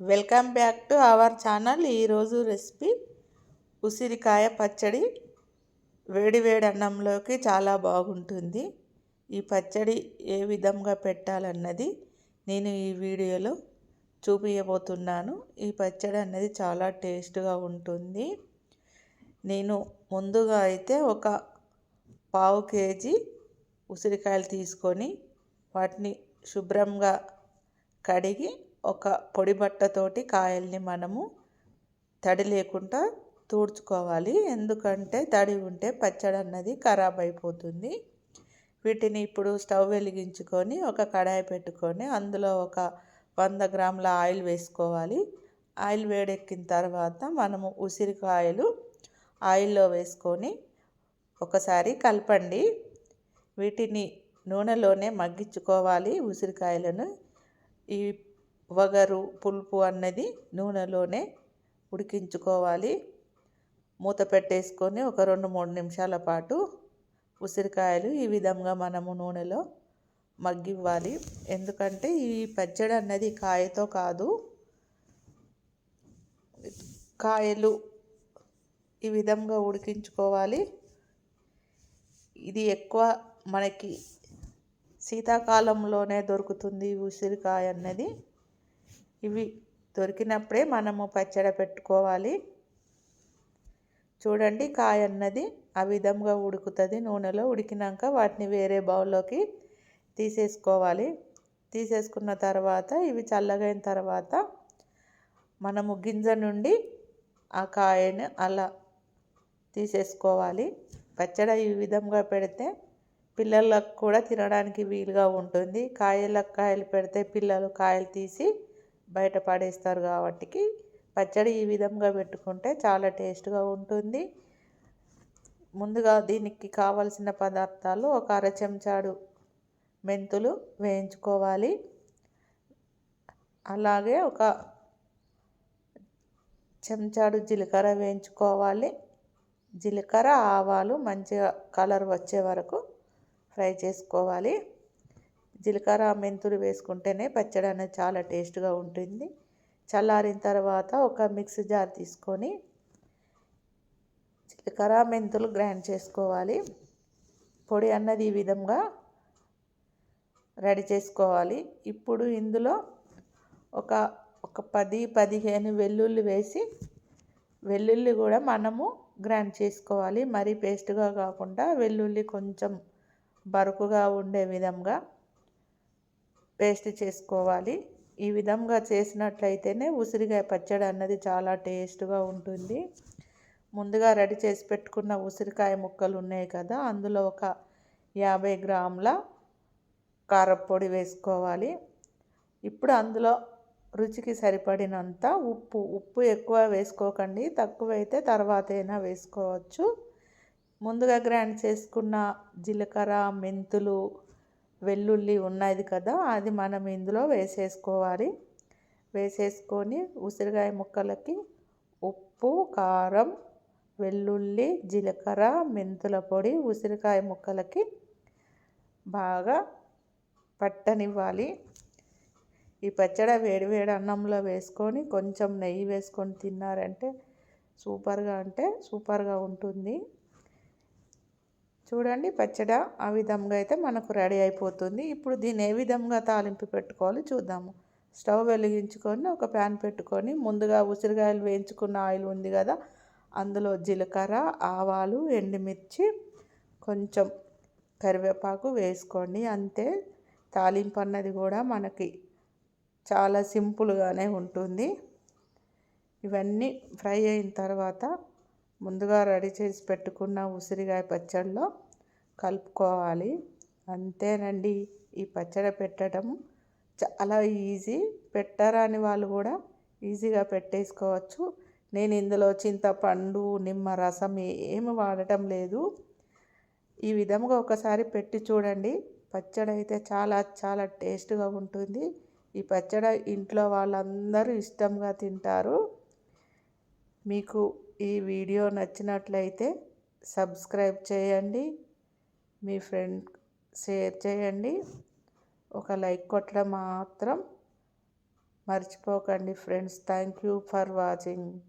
Welcome back to our channel. ఈరోజు recipe ఉసిరికాయ పచ్చడి. వేడివేడి అన్నంలోకి చాలా బాగుంటుంది. ఈ పచ్చడి ఏ విధంగా పెట్టాలన్నది నేను ఈ వీడియోలో చూపించబోతున్నాను ఈ పచ్చడి అన్నది చాలా టేస్ట్గా ఉంటుంది. నేను ముందుగా అయితే ఒక పావు కేజీ ఉసిరికాయలు తీసుకొని వాటిని శుభ్రంగా కడిగి ఒక పొడి బట్టతోటి కాయల్ని మనము తడి లేకుండా తూడ్చుకోవాలి. ఎందుకంటే తడి ఉంటే పచ్చడి అన్నది ఖరాబ్ అయిపోతుంది. వీటిని ఇప్పుడు స్టవ్ వెలిగించుకొని ఒక కడాయి పెట్టుకొని అందులో ఒక వంద గ్రాముల ఆయిల్ వేసుకోవాలి. ఆయిల్ వేడెక్కిన తర్వాత మనము ఉసిరికాయలు ఆయిల్లో వేసుకొని ఒకసారి కలపండి. వీటిని నూనెలోనే మగ్గించుకోవాలి ఉసిరికాయలను. ఈ వగరు పులుపు అన్నది నూనెలోనే ఉడికించుకోవాలి. మూత పెట్టేసుకొని ఒక రెండు మూడు నిమిషాల పాటు ఉసిరికాయలు ఈ విధంగా మనము నూనెలో మగ్గివ్వాలి. ఎందుకంటే ఈ పచ్చడి అన్నది కాయతో కాదు కాయలు ఈ విధంగా ఉడికించుకోవాలి. ఇది ఎక్కువ మనకి శీతాకాలంలోనే దొరుకుతుంది ఉసిరికాయ అన్నది. ఇవి దొరికినప్పుడే మనము పచ్చడి పెట్టుకోవాలి. చూడండి కాయ అన్నది ఆ విధంగా ఉడుకుతుంది. నూనెలో ఉడికినాక వాటిని వేరే బౌల్లోకి తీసేసుకోవాలి. తీసేసుకున్న తర్వాత ఇవి చల్లగైన తర్వాత మనము గింజ నుండి ఆ కాయను అలా తీసేసుకోవాలి. పచ్చడి ఈ విధంగా పెడితే పిల్లలకు కూడా తినడానికి వీలుగా ఉంటుంది. కాయలకు కాయలు పెడితే పిల్లలు కాయలు తీసి బయట పడేస్తారు కాబట్టి పచ్చడి ఈ విధంగా పెట్టుకుంటే చాలా టేస్ట్గా ఉంటుంది. ముందుగా దీనికి కావలసిన పదార్థాలు ఒక అర చెంచాడు మెంతులు వేయించుకోవాలి. అలాగే ఒక చెంచాడు జీలకర్ర వేయించుకోవాలి. జీలకర్ర ఆవాలు మంచిగా కలర్ వచ్చే వరకు ఫ్రై చేసుకోవాలి. జీలకర్ర మెంతులు వేసుకుంటేనే పచ్చడి అనేది చాలా టేస్ట్గా ఉంటుంది. చల్లారిన తర్వాత ఒక మిక్సీ జార్ తీసుకొని జీలకర్ర మెంతులు గ్రైండ్ చేసుకోవాలి. పొడి అన్నది ఈ విధంగా రెడీ చేసుకోవాలి. ఇప్పుడు ఇందులో ఒక ఒక పది పదిహేను వెల్లుల్లి వేసి వెల్లుల్లి కూడా మనము గ్రైండ్ చేసుకోవాలి. మరీ పేస్ట్గా కాకుండా వెల్లుల్లి కొంచెం బరుకుగా ఉండే విధంగా పేస్ట్ చేసుకోవాలి. ఈ విధంగా చేసినట్లయితేనే ఉసిరికాయ పచ్చడి అన్నది చాలా టేస్ట్గా ఉంటుంది. ముందుగా రెడీ చేసి పెట్టుకున్న ఉసిరికాయ ముక్కలు ఉన్నాయి కదా అందులో ఒక యాభై గ్రాముల కారపొడి వేసుకోవాలి. ఇప్పుడు అందులో రుచికి సరిపడినంత ఉప్పు ఉప్పు ఎక్కువ వేసుకోకండి తక్కువైతే తర్వాత అయినా వేసుకోవచ్చు. ముందుగా గ్రైండ్ చేసుకున్న జీలకర్ర మెంతులు వెల్లుల్లి ఉన్నది కదా అది మనం ఇందులో వేసేసుకోవాలి. వేసేసుకొని ఉసిరికాయ ముక్కలకి ఉప్పు కారం వెల్లుల్లి జీలకర్ర మెంతుల పొడి ఉసిరికాయ ముక్కలకి బాగా పట్టనివ్వాలి. ఈ పచ్చడి వేడివేడి అన్నంలో వేసుకొని కొంచెం నెయ్యి వేసుకొని తిన్నారంటే సూపర్గా అంటే సూపర్గా ఉంటుంది. చూడండి పచ్చడి ఆ విధంగా అయితే మనకు రెడీ అయిపోతుంది. ఇప్పుడు దీన్ని ఏ విధంగా తాలింపు పెట్టుకోవాలి చూద్దాము. స్టవ్ వెలిగించుకొని ఒక ప్యాన్ పెట్టుకొని ముందుగా ఉసిరికాయలు వేయించుకున్న ఆయిల్ ఉంది కదా అందులో జీలకర్ర ఆవాలు ఎండుమిర్చి కొంచెం కరివేపాకు వేసుకోండి. అంతే తాలింపు అన్నది కూడా మనకి చాలా సింపుల్గానే ఉంటుంది. ఇవన్నీ ఫ్రై అయిన తర్వాత ముందుగా రెడీ చేసి పెట్టుకున్న ఉసిరికాయ పచ్చడిలో కలుపుకోవాలి. అంతేనండి. ఈ పచ్చడి పెట్టడం చాలా ఈజీ. పెట్టరాని వాళ్ళు కూడా ఈజీగా పెట్టేసుకోవచ్చు. నేను ఇందులో చింతపండు నిమ్మ రసం ఏమి వాడటం లేదు. ఈ విధంగా ఒకసారి పెట్టి చూడండి. పచ్చడి అయితే చాలా చాలా టేస్ట్గా ఉంటుంది. ఈ పచ్చడి ఇంట్లో వాళ్ళందరూ ఇష్టంగా తింటారు. మీకు ఈ వీడియో నచ్చినట్లయితే సబ్స్క్రైబ్ చేయండి. మీ ఫ్రెండ్ షేర్ చేయండి. ఒక లైక్ కొట్టడం మాత్రం మర్చిపోకండి friends. Thank you for watching.